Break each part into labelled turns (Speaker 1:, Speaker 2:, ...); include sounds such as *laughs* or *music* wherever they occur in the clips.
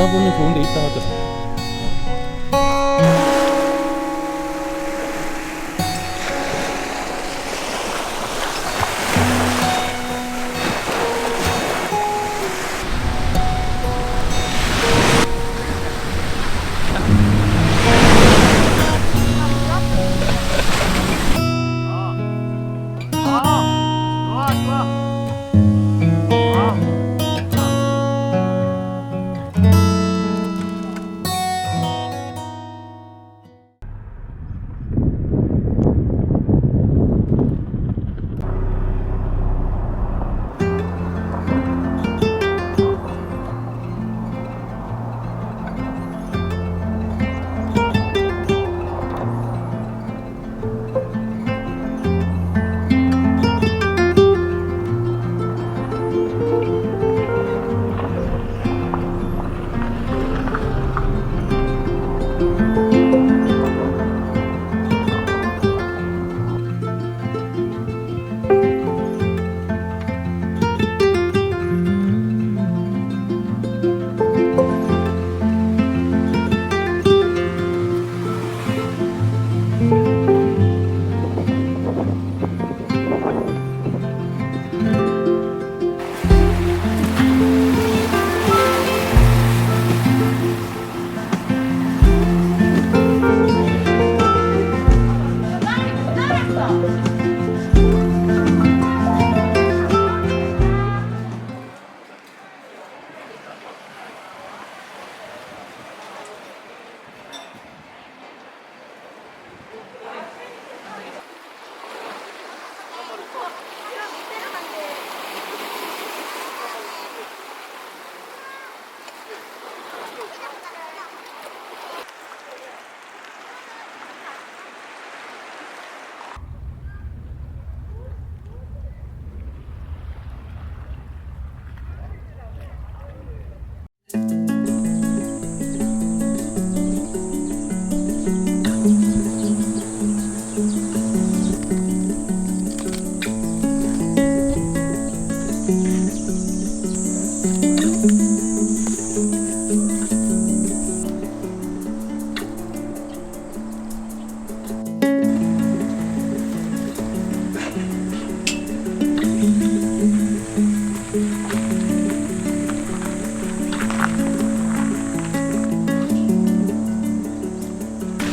Speaker 1: 가다 보면 좋은 데 있다 하더라.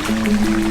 Speaker 1: 이거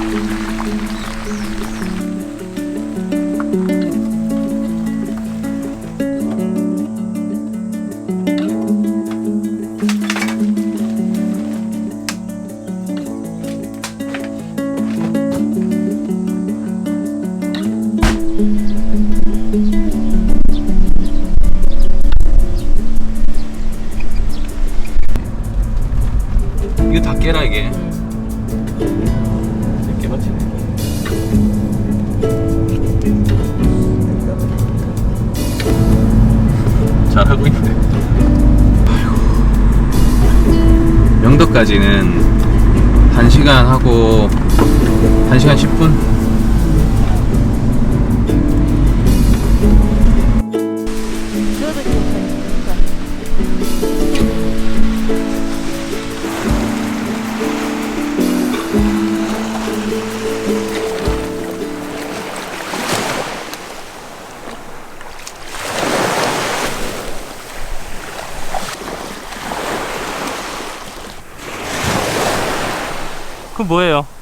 Speaker 1: 명도까지는 1시간 하고 1시간 10분? 그 뭐예요?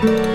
Speaker 2: thank you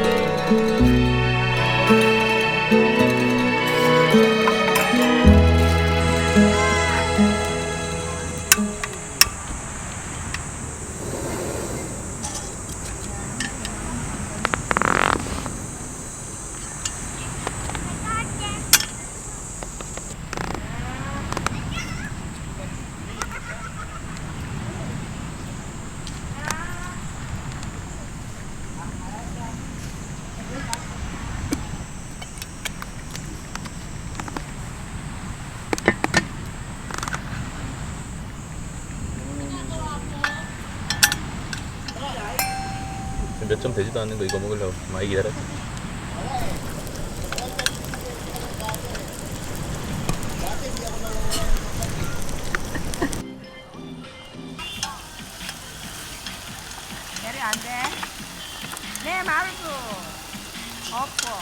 Speaker 1: 몇 점 되지도 않는 거 이거 먹으려고 많이 기다렸지.
Speaker 3: 내려 안 돼. 내 말고. 엎어.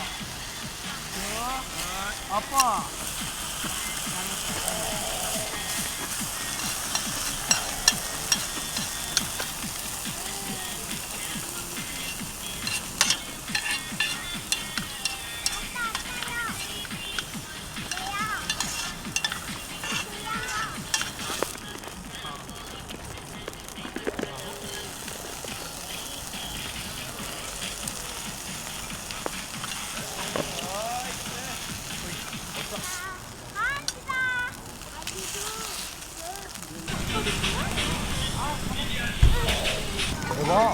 Speaker 3: 쭉.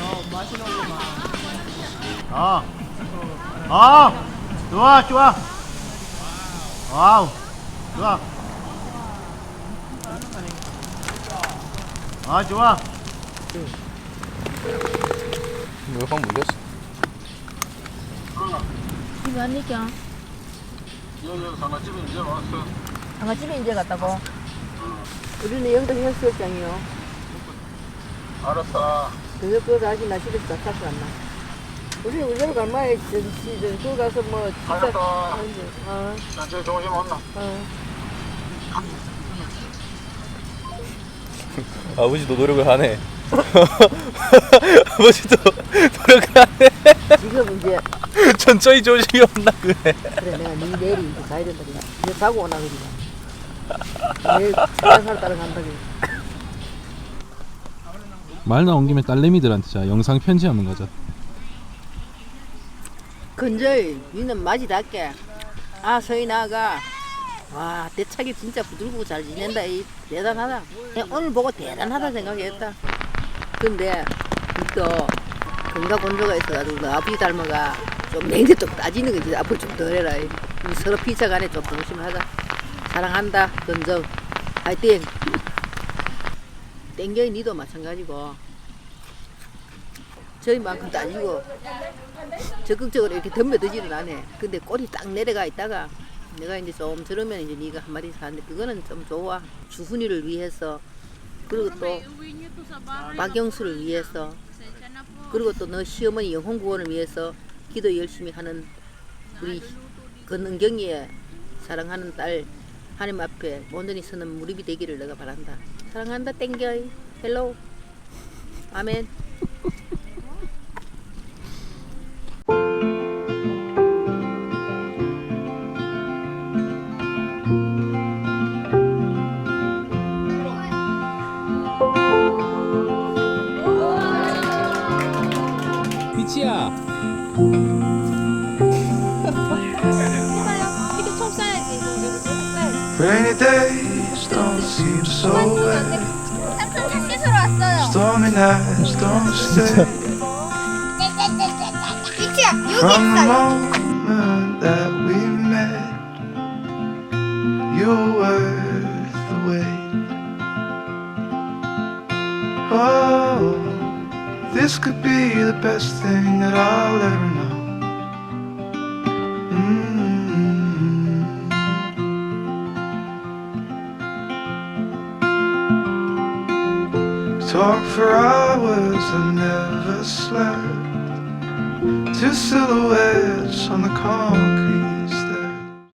Speaker 3: 엎어.
Speaker 4: 아, 아, 좋아, 좋아. 와우, 좋아. 아, 좋아.
Speaker 1: 왜확 물렸어?
Speaker 2: 집에 안 니까? 장아집에 이제 갔다고? 우리는 영덕 해수욕장이요.
Speaker 1: 알았어.
Speaker 2: 그래서 그거 다시 나 집에서 다 찾고 왔나? 우리 우리로 갈마에 전시 그거 가서 뭐
Speaker 1: 알았어.
Speaker 2: 어,
Speaker 1: 저 조심 온나.
Speaker 2: 어. *laughs*
Speaker 1: 아버지도 노력을 하네. *laughs* 아버지도 *laughs* 노력을 하네.
Speaker 2: 지금 이제 *laughs*
Speaker 1: 천천히 조심히 온나 그래.
Speaker 2: 그래 내가 네 내일이 이제 가야 된다 그래. 이제 자고 오나 그래. 내일 차를 따라 간다 그래.
Speaker 1: 말 나온 김에 딸내미들한테 자 영상 편지 한번 가자.
Speaker 2: 근저이 니는 맛이 닿게 아 서인아가 와 대차게 진짜 부들고 잘 지낸다 이 대단하다 그냥 오늘 보고 대단하다 생각했다 근데 또 건강 건조가 있어가지고 너 아버지 닮아가 좀 냉대 좀 따지는 거지. 앞으로 좀 덜 해라. 이. 우리 서로 피차 간에 좀 조심하자. 사랑한다 건정. 화이팅. 땡겨이 니도 마찬가지고. 저희만큼 따지고 적극적으로 이렇게 덤벼들지는 않네. 근데 꼴이 딱 내려가 있다가 내가 이제 좀 저러면 이제 네가 한마디 하는데 그거는 좀 좋아. 주훈이를 위해서 그리고 또 박영수를 위해서 그리고 또 너 시어머니 영혼 구원을 위해서 기도 열심히 하는 우리 건은경이의 사랑하는 딸 하나님 앞에 온전히 서는 무릎이 되기를 내가 바란다. 사랑한다 땡겨. 헬로. 아멘.
Speaker 5: Nights don't stay. From the moment that we met, you were worth the wait. Oh, this could be the best thing that I'll ever for hours and never slept. Two silhouettes on the concrete.